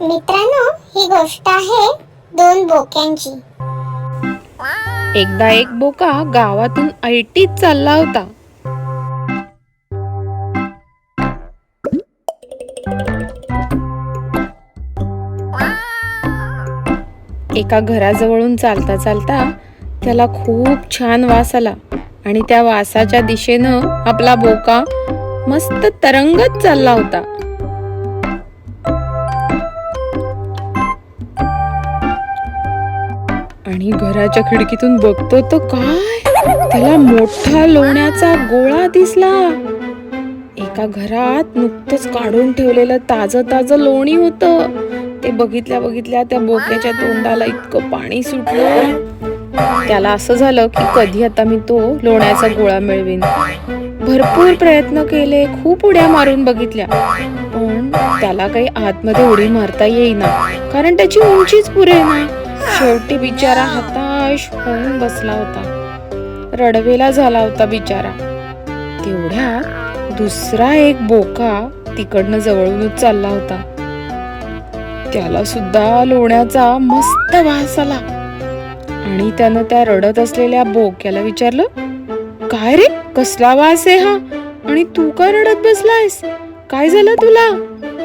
मित्रांनो ही गोष्ट आहे दोन बोक्यांची. एकदा एक बोका गावातून ऐटीत चालला होता. एका घराजवळून चालता चालता त्याला खूप छान वास आला आणि त्या वासाच्या दिशेनं आपला बोका मस्त तरंगत चालला होता. आणि घराच्या खिडकीतून बघतो तर काय? त्याला मोठा लोण्याचा गोळा दिसला. एका घरात नुकतंच काढून ठेवलेलं ताजं ताजं लोणी होतं. ते बघितल्या बघितल्या त्या बोक्याच्या तोंडाला इतकं पाणी सुटलं. त्याला असं झालं की कधी आता मी तो लोण्याचा गोळा मिळवीन. भरपूर प्रयत्न केले खूप उड्या मारून बघितल्या. पण त्याला काही आतमध्ये उडी मारता येईना कारण त्याची उंचीच पुरे नाही शेवटी बिचारा हताश होऊन बसला होता. रडवेला झाला होता बिचारा. तेवढ्या दुसरा एक बोका तिकडनं जवळूनच चालला होता. त्याला सुद्धा लोण्याचा मस्त वास आला. आणि त्यानं त्या रडत असलेल्या बोक्याला विचारलं काय रे कसला वास आहे हा? आणि तू का रडत बसलायस? काय झालं तुला?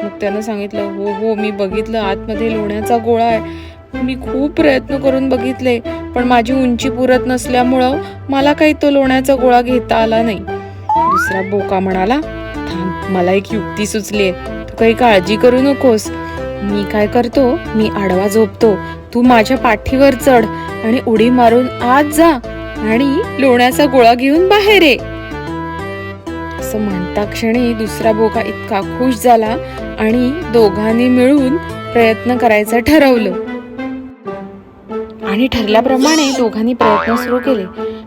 मग त्यानं सांगितलं हो हो मी बघितलं आतमध्ये लोण्याचा गोळा आहे. मी खूप प्रयत्न करून बघितले पण माझी उंची पुरत नसल्यामुळं मला काही तो लोण्याचा गोळा घेता आला नाही. दुसरा बोका म्हणाला थांब मला एक युक्ती सुचली तू काही काळजी करू नकोस. मी काय करतो? मी आडवा झोपतो. तू माझ्या पाठीवर चढ आणि उडी मारून आत जा आणि लोण्याचा गोळा घेऊन बाहेर ये. असं म्हणता क्षणी दुसरा बोका इतका खुश झाला आणि दोघांनी मिळून प्रयत्न करायचं ठरवलं. आणि ठरल्याप्रमाणे दोघांनी प्रयत्न सुरू केले.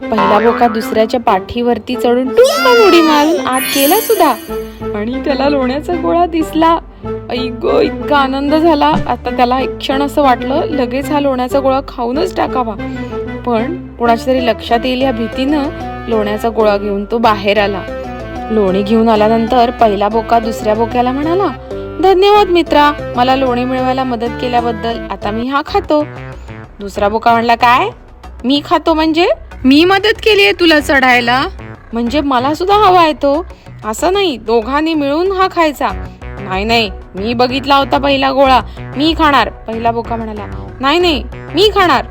पहिला बोका दुसऱ्याच्या पाठीवरती चढून टुमकन उडी मारून आत केला सुद्धा. आणि त्याला लोण्याचा गोळा दिसला. ऐक इतका आनंद झाला. आता त्याला एक क्षण असं वाटलं लगेच हा लोण्याचा गोळा खाऊनच टाकावा. पण कोणाच्या तरी लक्षात येईल या भीतीनं लोण्याचा गोळा घेऊन तो बाहेर आला. लोणी घेऊन आल्यानंतर पहिला बोका दुसऱ्या बोक्याला म्हणाला धन्यवाद मित्रा मला लोणी मिळवायला मदत केल्याबद्दल. आता मी हा खातो. दुसरा बोका म्हणला काय? मी खातो म्हणजे? मी मदत केली आहे तुला चढायला. म्हणजे मला सुद्धा हवा आहे तो. असं नाही दोघांनी मिळून हा खायचा. नाही नाही मी बघितला होता पहिला गोळा. मी खाणार. पहिला बोका म्हणाला नाही नाही मी खाणार.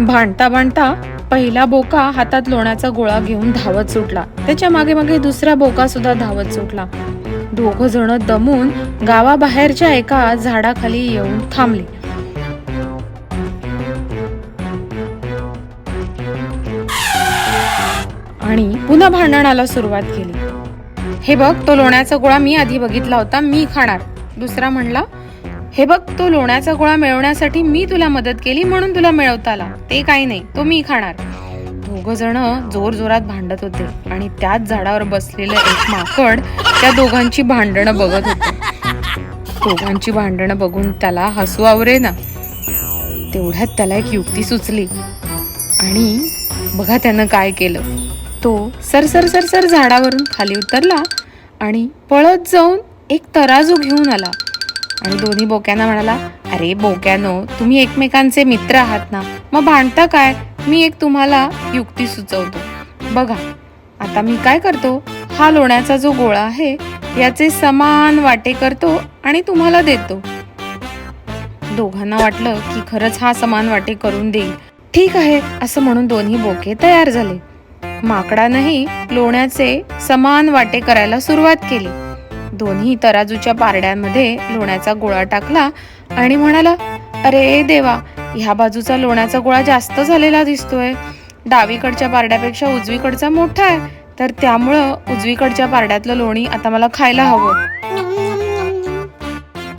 भांडता भांडता पहिला बोका हातात लोण्याचा गोळा घेऊन धावत सुटला. त्याच्यामागे मागे दुसरा बोका सुद्धा धावत सुटला. दोघ जण दमून गावाबाहेरच्या एका झाडाखाली येऊन थांबले. आणि पुन्हा भांडणाला सुरुवात केली. हे बघ तो लोण्याचा गोळा मी आधी बघितला होता मी खाणार. दुसरा म्हणला हे बघ तो लोण्याचा गोळा मिळवण्यासाठी मी तुला मदत केली म्हणून तुला मिळवता आला. ते काही नाही तो मी खाणार. दोघ जण जोर जोरात भांडत होते आणि त्याच झाडावर बसलेलं एक माकड त्या दोघांची भांडणं बघत होते. दोघांची भांडणं बघून त्याला हसू आवरे ना तेवढ्यात त्याला एक युक्ती सुचली. आणि बघा त्यानं काय केलं. तो सर सर सर सर झाडावरून खाली उतरला आणि पळत जाऊन एक तराजू घेऊन आला. आणि दोन्ही बोक्यांना म्हणाला अरे बोक्यानो तुम्ही एकमेकांचे मित्र आहात ना? मग भांडता काय? मी एक तुम्हाला युक्ती सुचवतो. बघा आता मी काय करतो? हा लोण्याचा जो गोळा आहे याचे समान वाटे करतो आणि तुम्हाला देतो. दोघांना वाटलं की खरंच हा समान वाटे करून देईल. ठीक आहे असं म्हणून दोन्ही बोके तयार झाले. माकडानंही लोण्याचे समान वाटे करायला सुरुवात केली. दोन्ही तराजूच्या पारड्यांमध्ये लोण्याचा गोळा टाकला आणि म्हणाला अरे देवा ह्या बाजूचा लोण्याचा गोळा जास्त झालेला दिसतोय. डावीकडच्या पारड्यापेक्षा उजवीकडचा मोठा आहे तर त्यामुळं उजवीकडच्या पारड्यातलं लोणी आता मला खायला हवं.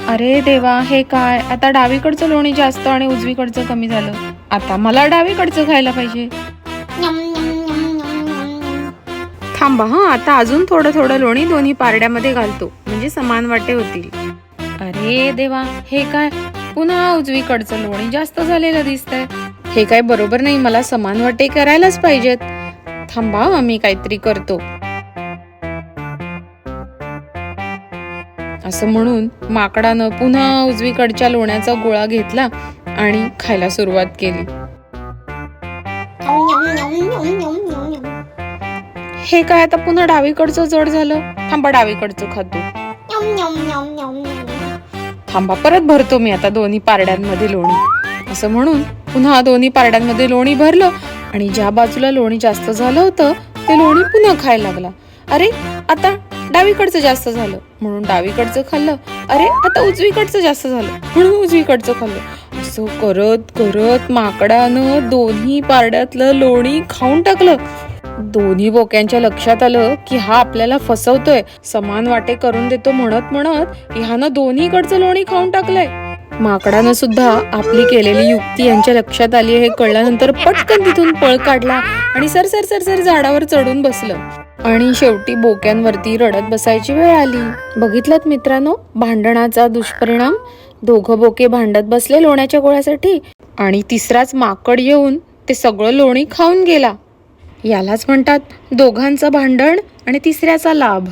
अरे देवा हे काय? आता डावीकडचं लोणी जास्त आणि उजवीकडचं कमी झालं. आता मला डावीकडचं खायला पाहिजे. थांबा हा. आता अजून थोडं थोडं लोणी दोन्ही पारड्यामध्ये घालतो. म्हणजे समान वाटे होतील. अरे देवा हे काय? पुन्हा उजवीकडचं लोणी जास्त झालेलं दिसतंय. हे काय बरोबर नाही मला समान वाटे करायलाच पाहिजेत. थांबा आम्ही काहीतरी करतो. असं म्हणून माकडानं पुन्हा उजवीकडच्या लोण्याचा गोळा घेतला आणि खायला सुरुवात केली. हे काय आता पुन्हा डावीकडचं जड झालं? थांबा डावीकडचं खातो. थांबा परत भरतो मी आता दोन्ही पारड्यांमध्ये लोणी. असं म्हणून पुन्हा दोन्ही पारड्यांमध्ये लोणी भरलं आणि ज्या बाजूला लोणी जास्त झालं होतं ते लोणी पुन्हा खायला लागला. अरे आता डावीकडचं जास्त झालं. म्हणून डावीकडचं खाल्लं. अरे आता उजवीकडचं जास्त झालं. म्हणून उजवीकडचं खाल्लं. असं करत करत माकडानं दोन्ही पारड्यातलं लोणी खाऊन टाकलं. दोन्ही बोक्यांच्या लक्षात आलं की हा आपल्याला फसवतोय. समान वाटे करून देतो म्हणत म्हणत ह्यानं दोन्हीकडचं लोणी खाऊन टाकलंय. माकडानं सुद्धा आपली केलेली युक्ती यांच्या लक्षात आली हे कळल्यानंतर पटकन तिथून पळ काढला आणि सर सर सर सर झाडावर चढून बसलं. आणि शेवटी बोक्यांवरती रडत बसायची वेळ आली. बघितलं मित्रांनो भांडणाचा दुष्परिणाम? दोघं बोके भांडत बसले लोण्याच्या गोळ्यासाठी आणि तिसराच माकड येऊन ते सगळं लोणी खाऊन गेला. यालाच म्हणतात दोघांचं भांडण आणि तिसऱ्याचा लाभ.